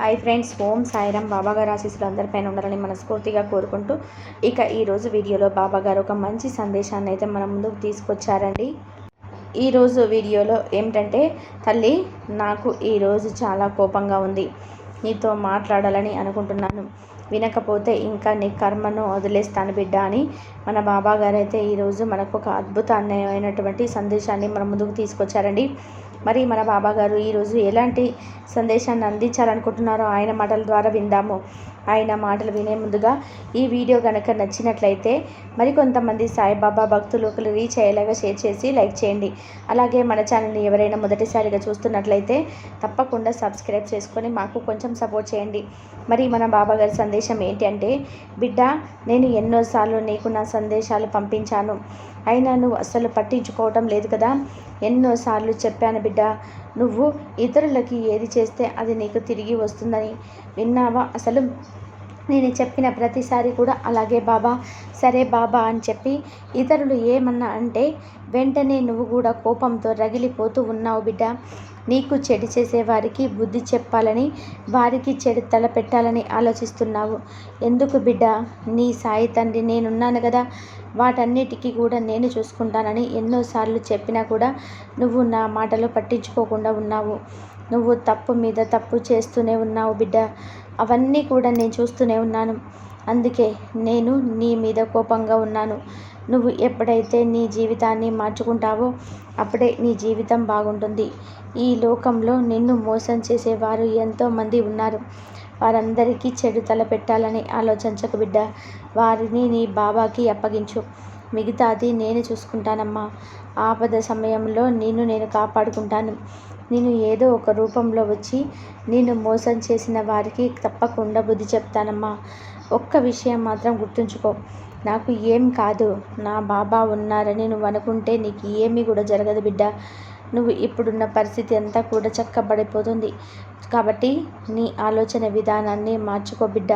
Hi friends ఓం సాయిరామ్. బాబాగారు ఆశీస్సులు అందరిపైన ఉండాలని మనస్ఫూర్తిగా కోరుకుంటూ ఇక ఈరోజు వీడియోలో బాబాగారు ఒక మంచి సందేశాన్ని అయితే మన ముందుకు తీసుకొచ్చారండి. ఈరోజు వీడియోలో ఏమిటంటే తల్లి నాకు ఈరోజు చాలా కోపంగా ఉంది. నీతో మాట్లాడాలని అనుకుంటున్నాను. వినకపోతే ఇంకా నీ కర్మను వదిలేస్తాను బిడ్డ అని మన బాబాగారు అయితే ఈరోజు మనకు ఒక అద్భుతమైనటువంటి సందేశాన్ని మన ముందుకు తీసుకొచ్చారండి. మరి మన బాబా గారు ఈరోజు ఎలాంటి సందేశాన్ని అందించాలనుకుంటున్నారో ఆయన మాటల ద్వారా విందాము. ఆయన మాటలు వినే ముందుగా ఈ వీడియో కనుక నచ్చినట్లయితే మరికొంతమంది సాయిబాబా భక్తులకు రీచ్ అయ్యేలాగా షేర్ చేసి లైక్ చేయండి. అలాగే మన ఛానల్ని ఎవరైనా మొదటిసారిగా చూస్తున్నట్లయితే తప్పకుండా సబ్స్క్రైబ్ చేసుకొని మాకు కొంచెం సపోర్ట్ చేయండి. మరి మన బాబా గారి సందేశం ఏంటి అంటే బిడ్డ నేను ఎన్నోసార్లు నీకు నా సందేశాలు పంపించాను. అయినా నువ్వు అసలు పట్టించుకోవటం లేదు కదా. ఎన్నోసార్లు చెప్పాను బిడ్డ నువ్వు ఇతరులకి ఏది చేస్తే అది నీకు తిరిగి వస్తుందని. విన్నావా? అసలు నేను చెప్పిన ప్రతిసారి కూడా అలాగే బాబా సరే బాబా అని చెప్పి ఇతరులు ఏమన్నా అంటే వెంటనే నువ్వు కూడా కోపంతో రగిలిపోతూ ఉన్నావు బిడ్డ. నీకు చెడు చేసే వారికి బుద్ధి చెప్పాలని వారికి చెడు తల పెట్టాలని ఆలోచిస్తున్నావు. ఎందుకు బిడ్డ? నీ సాయి తండ్రి నేనున్నాను కదా. వాటన్నిటికీ కూడా నేను చూసుకుంటానని ఎన్నోసార్లు చెప్పినా కూడా నువ్వు నా మాటలు పట్టించుకోకుండా ఉన్నావు. నువ్వు తప్పు మీద తప్పు చేస్తూనే ఉన్నావు బిడ్డ. అవన్నీ కూడా నేను చూస్తూనే ఉన్నాను. అందుకే నేను నీ మీద కోపంగా ఉన్నాను. నువ్వు ఎప్పుడైతే నీ జీవితాన్ని మార్చుకుంటావో అప్పుడే నీ జీవితం బాగుంటుంది. ఈ లోకంలో నిన్ను మోసం చేసేవారు ఎంతోమంది ఉన్నారు. వారందరికీ చెడు తల పెట్టాలని ఆలోచించకు బిడ్డ. వారిని నీ బాబాకి అప్పగించు. మిగతాది నేను చూసుకుంటానమ్మా. ఆపద సమయంలో నిన్ను నేను కాపాడుకుంటాను. నేను ఏదో ఒక రూపంలో వచ్చి నేను మోసం చేసిన వారికి తప్పకుండా బుద్ధి చెప్తానమ్మా. ఒక్క విషయం మాత్రం గుర్తుంచుకో. నాకు ఏం కాదు. నా బాబా ఉన్నారని నువ్వు అనుకుంటే నీకు ఏమీ కూడా జరగదు బిడ్డ. నువ్వు ఇప్పుడున్న పరిస్థితి అంతా కూడా చక్కబడిపోతుంది. కాబట్టి నీ ఆలోచన విధానాన్ని మార్చుకో బిడ్డ.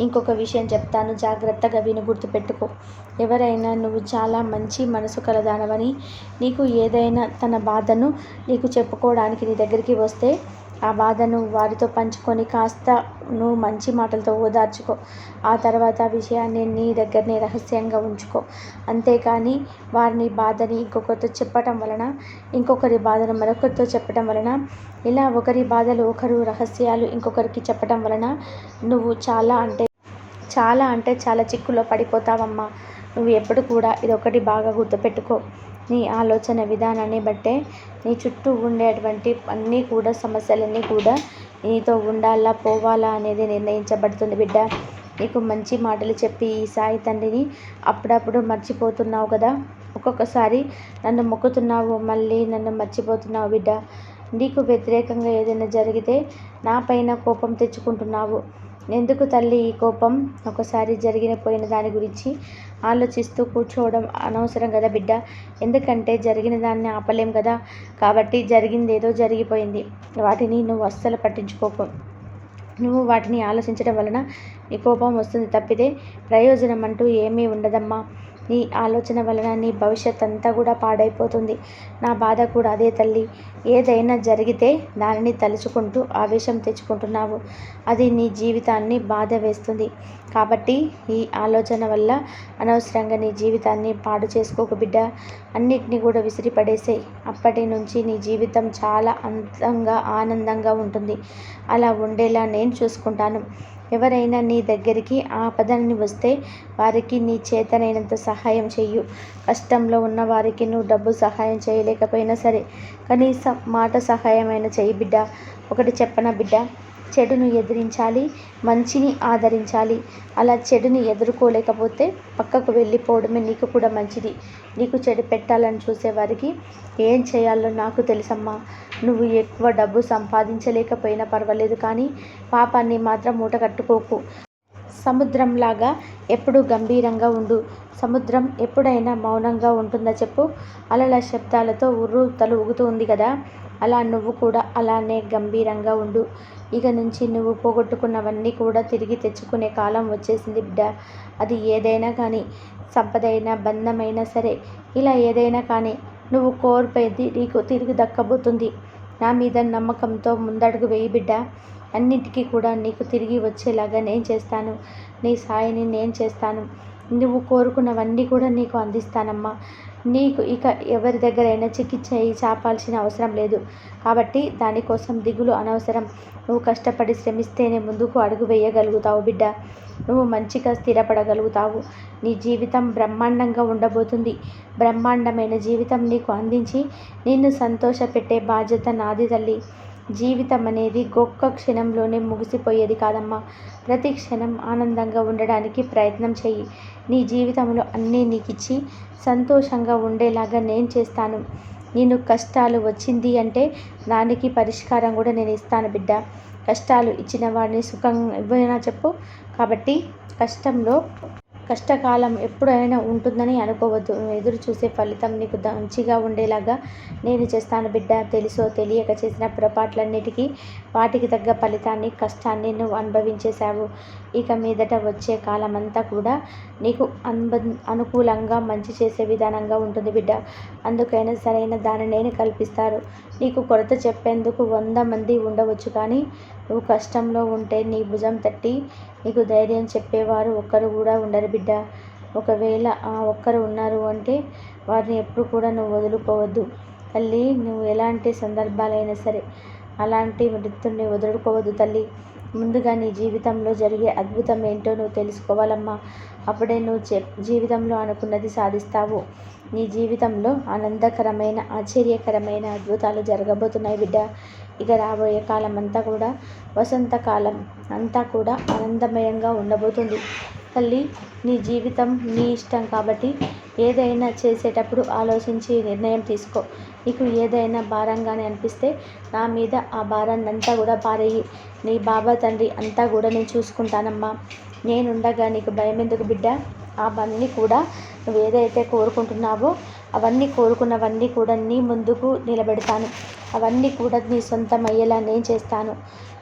ఇంకొక విషయం చెప్తాను. జాగ్రత్తగా విని గుర్తుపెట్టుకో. ఎవరైనా నువ్వు చాలా మంచి మనసు కలదానవని నీకు ఏదైనా తన బాధను నీకు చెప్పుకోవడానికి నీ దగ్గరికి వస్తే ఆ బాధను వారితో పంచుకొని కాస్త నువ్వు మంచి మాటలతో ఓదార్చుకో. ఆ తర్వాత విషయాన్ని నీ దగ్గరనే రహస్యంగా ఉంచుకో. అంతేకాని వారిని బాధని ఇంకొకరితో చెప్పటం వలన ఇంకొకరి బాధను మరొకరితో చెప్పటం వలన ఇలా ఒకరి బాధలు ఒకరు రహస్యాలు ఇంకొకరికి చెప్పటం వలన నువ్వు చాలా అంటే చాలా అంటే చాలా చిక్కులో పడిపోతావమ్మా. నువ్వు ఎప్పుడు కూడా ఇదొకటి బాగా గుర్తుపెట్టుకో. నీ ఆలోచన విధానాన్ని బట్టే నీ చుట్టూ ఉండేటువంటి అన్నీ కూడా సమస్యలన్నీ కూడా నీతో ఉండాలా పోవాలా అనేది నిర్ణయించబడుతుంది బిడ్డ. నీకు మంచి మాటలు చెప్పి ఈ సాయి తండ్రిని అప్పుడప్పుడు మర్చిపోతున్నావు కదా? ఒక్కొక్కసారి నన్ను మొక్కుతున్నావు మళ్ళీ నన్ను మర్చిపోతున్నావు బిడ్డ. నీకు వ్యతిరేకంగా ఏదైనా జరిగితే నా పైన కోపం తెచ్చుకుంటున్నావు. ఎందుకు తల్లి ఈ కోపం? ఒకసారి జరిగిన పోయిన దాని గురించి ఆలోచిస్తూ కూర్చోవడం అనవసరం కదా బిడ్డ. ఎందుకంటే జరిగిన దాన్ని ఆపలేం కదా కాబట్టి జరిగింది ఏదో జరిగిపోయింది. వాటిని నువ్వు అస్సలు పట్టించుకోకు. నువ్వు వాటిని ఆలోచించడం వలన నీ కోపం వస్తుంది తప్పితే ప్రయోజనం అంటూ ఏమీ ఉండదమ్మా. నీ ఆలోచన వలన నీ భవిష్యత్ అంతా కూడా పాడైపోతుంది. నా బాధ కూడా అదే తల్లి. ఏదైనా జరిగితే దానిని తలుచుకుంటూ ఆవేశం తెచ్చుకుంటున్నావు. అది నీ జీవితాన్ని బాధ వేస్తుంది. కాబట్టి ఈ ఆలోచన వల్ల అనవసరంగా నీ జీవితాన్ని పాడు చేసుకోకు బిడ్డ. అన్నిటినీ కూడా విసిరిపడేసేయి అప్పటి నుంచి నీ జీవితం చాలా అందంగా ఆనందంగా ఉంటుంది. అలా ఉండేలా నేను చూసుకుంటాను. ఎవరైనా నీ దగ్గరికి ఆపదని వస్తే వారికి నీ చేతనైనంత సహాయం చెయ్యు. కష్టంలో ఉన్న వారికి నువ్వు డబ్బు సహాయం చేయలేకపోయినా సరే కనీసం మాట సహాయమైన చెయ్యి బిడ్డ. ఒకటి చెప్పన బిడ్డ? చెడును ఎదిరించాలి మంచిని ఆదరించాలి. అలా చెడుని ఎదుర్కోలేకపోతే పక్కకు వెళ్ళిపోవడమే నీకు కూడా మంచిది. నీకు చెడు పెట్టాలని చూసేవారికి ఏం చేయాలో నాకు తెలుసమ్మా. నువ్వు ఎక్కువ డబ్బు సంపాదించలేకపోయినా పర్వాలేదు కానీ పాపాన్ని మాత్రం మూట కట్టుకోకు. సముద్రంలాగా ఎప్పుడు గంభీరంగా ఉండు. సముద్రం ఎప్పుడైనా మౌనంగా ఉంటుందా చెప్పు? అలల శబ్దాలతో ఉర్రు తలు ఊగుతూ ఉంది కదా. అలా నువ్వు కూడా అలానే గంభీరంగా ఉండు. ఇక నుంచి నువ్వు పోగొట్టుకున్నవన్నీ కూడా తిరిగి తెచ్చుకునే కాలం వచ్చేసింది బిడ్డ. అది ఏదైనా కానీ సంపదైనా బంధమైనా సరే ఇలా ఏదైనా కానీ నువ్వు కోల్పోయేది నీకు తిరిగి దక్కబోతుంది. నా మీద నమ్మకంతో ముందడుగు వేయి బిడ్డ. అన్నిటికీ కూడా నీకు తిరిగి వచ్చేలాగా నేను చేస్తాను. నీ సాయిని నేను చేస్తాను. నువ్వు కోరుకున్నవన్నీ కూడా నీకు అందిస్తానమ్మా. నీకు ఇక ఎవరి దగ్గరైనా చికిత్స చాపాల్సిన అవసరం లేదు. కాబట్టి దానికోసం దిగులు అనవసరం. నువ్వు కష్టపడి శ్రమిస్తేనే ముందుకు అడుగు వేయగలుగుతావు బిడ్డ. నువ్వు మంచిగా స్థిరపడగలుగుతావు. నీ జీవితం బ్రహ్మాండంగా ఉండబోతుంది. బ్రహ్మాండమైన జీవితం నీకు అందించి నిన్ను సంతోషపెట్టే బాధ్యత నాది తల్లి. జీవితం అనేది గొక్క క్షణంలోనే ముగిసిపోయేది కాదమ్మా. ప్రతి క్షణం ఆనందంగా ఉండడానికి ప్రయత్నం చెయ్యి. నీ జీవితంలో అన్నీ నీకు ఇచ్చి సంతోషంగా ఉండేలాగా నేను చేస్తాను. నేను కష్టాలు వచ్చింది అంటే దానికి పరిష్కారం కూడా నేను ఇస్తాను బిడ్డ. కష్టాలు ఇచ్చిన వాడిని సుఖం ఇవ్వనా చెప్పు. కాబట్టి కష్టంలో కష్టకాలం ఎప్పుడైనా ఉంటుందని అనుకోవద్దు. ఎదురు చూసే ఫలితం నీకు మంచిగా ఉండేలాగా నేను చేస్తాను బిడ్డ తెలుసో తెలియక చేసిన పొరపాట్లన్నిటికీ వాటికి తగ్గ ఫలితాన్ని కష్టాన్ని నువ్వు అనుభవించేశావు. ఇక మీదట వచ్చే కాలం అంతా కూడా నీకు అనుబ అనుకూలంగా మంచి చేసే విధానంగా ఉంటుంది బిడ్డ. అందుకైనా సరైన దానిని నేను కల్పిస్తారు. నీకు కొరత చెప్పేందుకు వంద మంది ఉండవచ్చు కానీ నువ్వు కష్టంలో ఉంటే నీ భుజం తట్టి నీకు ధైర్యం చెప్పేవారు ఒక్కరు కూడా ఉండరు బిడ్డ. ఒకవేళ ఆ ఒక్కరు ఉన్నారు అంటే వారిని ఎప్పుడు కూడా నువ్వు వదులుకోవద్దు. తల్లి నువ్వు ఎలాంటి సందర్భాలైనా సరే అలాంటి మృత్యుని వదులుకోవద్దు తల్లి. ముందుగా నీ జీవితంలో జరిగే అద్భుతం ఏంటో నువ్వు తెలుసుకోవాలమ్మా. అప్పుడే నువ్వు చె జీవితంలో అనుకున్నది సాధిస్తావు. నీ జీవితంలో ఆనందకరమైన ఆశ్చర్యకరమైన అద్భుతాలు జరగబోతున్నాయి బిడ్డ. ఇక రాబోయే కాలం అంతా కూడా వసంతకాలం అంతా కూడా ఆనందమయంగా ఉండబోతుంది. తల్లి నీ జీవితం నీ ఇష్టం కాబట్టి ఏదైనా చేసేటప్పుడు ఆలోచించి నిర్ణయం తీసుకో. నీకు ఏదైనా భారంగానే అనిపిస్తే నా మీద ఆ భారాన్ని అంతా కూడా పారేయి. నీ బాబా తండ్రి అంతా కూడా నేను చూసుకుంటానమ్మా. నేనుండగా నీకు భయం ఎందుకు బిడ్డ అవన్నీ కూడా నువ్వు ఏదైతే కోరుకుంటున్నావో అవన్నీ కోరుకున్నవన్నీ కూడా నీ ముందుకు నిలబెడతాను. అవన్నీ కూడా నీ సొంతం అయ్యేలా నేను చేస్తాను.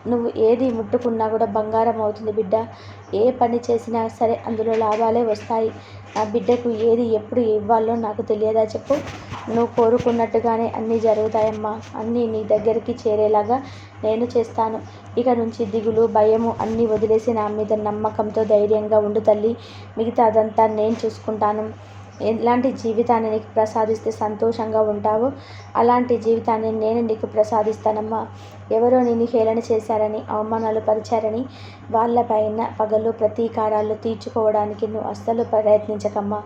నువ్వు ఏది ముట్టుకున్నా కూడా బంగారం అవుతుంది బిడ్డ. ఏ పని చేసినా సరే అందులో లాభాలే వస్తాయి. నా బిడ్డకు ఏది ఎప్పుడు ఇవ్వాలో నాకు తెలియదా చెప్పు? నువ్వు కోరుకున్నట్టుగానే అన్నీ జరుగుతాయమ్మా. అన్నీ నీ దగ్గరికి చేరేలాగా నేను చేస్తాను. ఇక నుంచి దిగులు భయము అన్నీ వదిలేసి నా మీద నమ్మకంతో ధైర్యంగా ఉండు తల్లి. మిగతా అదంతా నేను చూసుకుంటాను. ఎలాంటి జీవితాన్ని నీకు ప్రసాదిస్తే సంతోషంగా ఉంటావో? అలాంటి జీవితాన్ని నేను నీకు ప్రసాదిస్తానమ్మా. ఎవరో నిన్ను హేళన చేశారని అవమానాలు పరిచారని వాళ్ళపైన పగలు ప్రతీకారాలు తీర్చుకోవడానికి నువ్వు అస్సలు ప్రయత్నించకమ్మా.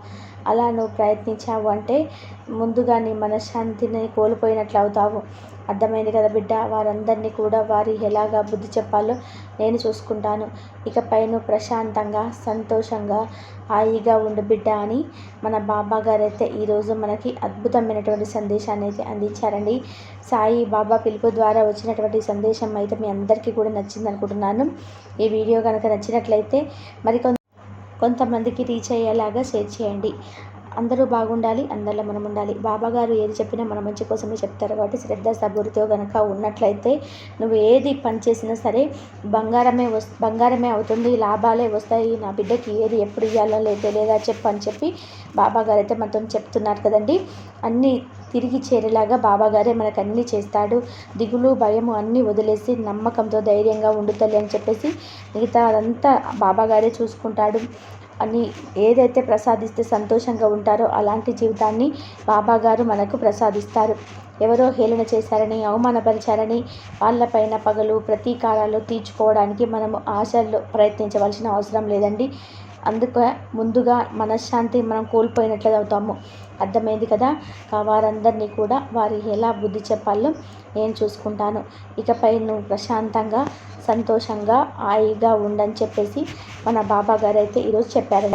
అలా నువ్వు ప్రయత్నించావు అంటే ముందుగా నీ మనశ్శాంతిని కోల్పోయినట్లు అవుతావు. అర్థమైంది కదా బిడ్డ? వారందరినీ కూడా వారి ఎలాగా బుద్ధి చెప్పాలో నేను చూసుకుంటాను. ఇకపై నువ్వు ప్రశాంతంగా సంతోషంగా హాయిగా ఉండు బిడ్డ అని మన బాబా గారు అయితే ఈరోజు మనకి అద్భుతమైనటువంటి సందేశాన్ని అయితే అందించారండి. సాయి బాబా పిలుపు ద్వారా వచ్చినటువంటి సందేశం అయితే మీ అందరికీ కూడా నచ్చింది అనుకుంటున్నాను. ఈ వీడియో కనుక నచ్చినట్లయితే మరి కొంతమందికి రీచ్ అయ్యేలాగా షేర్ చేయండి. అందరూ బాగుండాలి అందరిలో మనం ఉండాలి. బాబాగారు ఏది చెప్పినా మన మంచి కోసమే చెప్తారు కాబట్టి శ్రద్ధ సబూరితో కనుక ఉన్నట్లయితే నువ్వు ఏది పని చేసినా సరే బంగారమే వస్తు బంగారమే అవుతుంది లాభాలే వస్తాయి. నా బిడ్డకి ఏది ఎప్పుడు ఇవ్వాలో లేదు లేదా చెప్పు అని చెప్పి బాబాగారు అయితే మనతో చెప్తున్నారు కదండి. అన్నీ తిరిగి చేరేలాగా బాబాగారే మనకు అన్నీ చేస్తాడు. దిగులు భయము అన్నీ వదిలేసి నమ్మకంతో ధైర్యంగా ఉండుతలే అని చెప్పేసి మిగతా అదంతా బాబాగారే చూసుకుంటాడు. అని ఏదైతే ప్రసాదిస్తే సంతోషంగా ఉంటారో అలాంటి జీవితాన్ని బాబాగారు మనకు ప్రసాదిస్తారు. ఎవరో హేళన చేశారని అవమానపరిచారని వాళ్ళపైన పగలు ప్రతీకారాలు తీర్చుకోవడానికి మనము ఆశల్లో ప్రయత్నించవలసిన అవసరం లేదండి. అందుకే ముందుగా మనశ్శాంతి మనం కోల్పోయినట్లు అవుతాము. అర్థమైంది కదా? వారందరినీ కూడా వారి ఎలా బుద్ధి చెప్పాలో నేను చూసుకుంటాను. ఇకపై నువ్వు ప్రశాంతంగా సంతోషంగా హాయిగా ఉండని చెప్పేసి మన బాబా గారు అయితే ఈరోజు చెప్పారు.